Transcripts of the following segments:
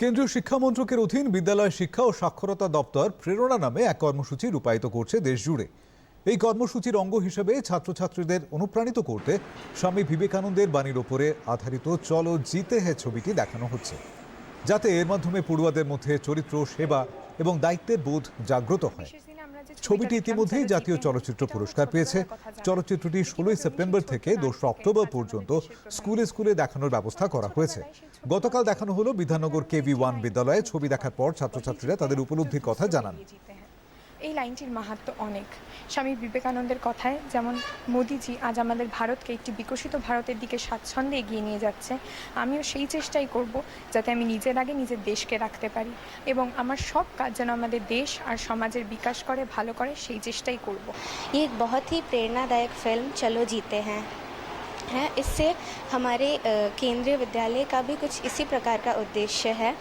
কেন্দ্রীয় শিক্ষা মন্ত্রকের অধীন বিদ্যালয় শিক্ষা ও সাক্ষরতা দপ্তর প্রেরণা নামে এক কর্মসূচি রূপায়িত করছে দেশ জুড়ে এই কর্মসূচির অঙ্গ হিসেবে ছাত্রছাত্রীদের অনুপ্রাণিত করতে স্বামী বিবেকানন্দের বাণীর ওপরে আধারিত চলো জিতে হে ছবিটি দেখানো হচ্ছে। যাতে এর মাধ্যমে পড়ুয়াদের মধ্যে চরিত্র, সেবা এবং দায়িত্বের বোধ জাগ্রত হয়। ছবিটি ইতিমধ্যেই জাতীয় চলচ্চিত্র পুরস্কার পেয়েছে। চলচ্চিত্রটি ষোলোই সেপ্টেম্বর থেকে দোসরা অক্টোবর পর্যন্ত স্কুলে স্কুলে দেখানোর ব্যবস্থা করা হয়েছে। গতকাল দেখানো হলো বিধাননগর কেভি ওয়ান বিদ্যালয়ে ছবি দেখার পর ছাত্রছাত্রীরা তাদের উপলব্ধির কথা জানান। এই লাইনটির মাহাত্ম অনেক স্বামী বিবেকানন্দের কথায় যেমন মোদিজি আজ আমাদের ভারতকে একটি বিকশিত ভারতের দিকে স্বাচ্ছন্দ্যে এগিয়ে নিয়ে যাচ্ছে আমিও সেই চেষ্টাই করব যাতে আমি নিজের আগে নিজের দেশকে রাখতে পারি এবং আমার সব কাজ যেন আমাদের দেশ আর সমাজের বিকাশ করে ভালো করে সেই চেষ্টাই করব ये एक बहुत ही प्रेरणादायक फिल्म चलो जीते हैं है इससे हमारे अ, केंद्रीय विद्यालय का भी कुछ इसी प्रकार का उद्देश्य है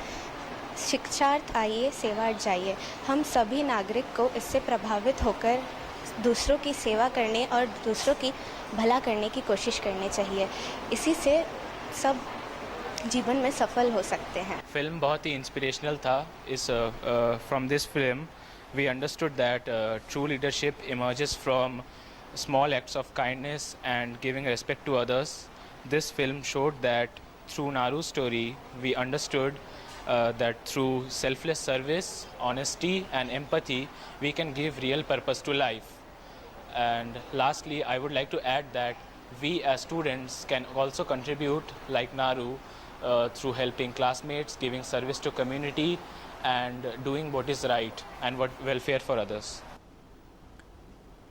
शिक्षार्थ आइए, सेवार्थ जाइए। हम सभी नागरिक को इससे प्रभावित होकर दूसरों की सेवा करने और दूसरों की भला करने की कोशिश करनी चाहिए। इसी से सब जीवन में सफल हो सकते हैं। फ़िल्म बहुत ही इंस्पिरेशनल था। इस from this film we understood that true leadership emerges from small acts of kindness and giving respect to others. This film showed that through naru's story, we understood uh, that through selfless service honesty and empathy we can give real purpose to life and lastly, I would like to add that we as students can also contribute like Naru uh, through helping classmates, giving service to community and doing what is right and what welfare for others.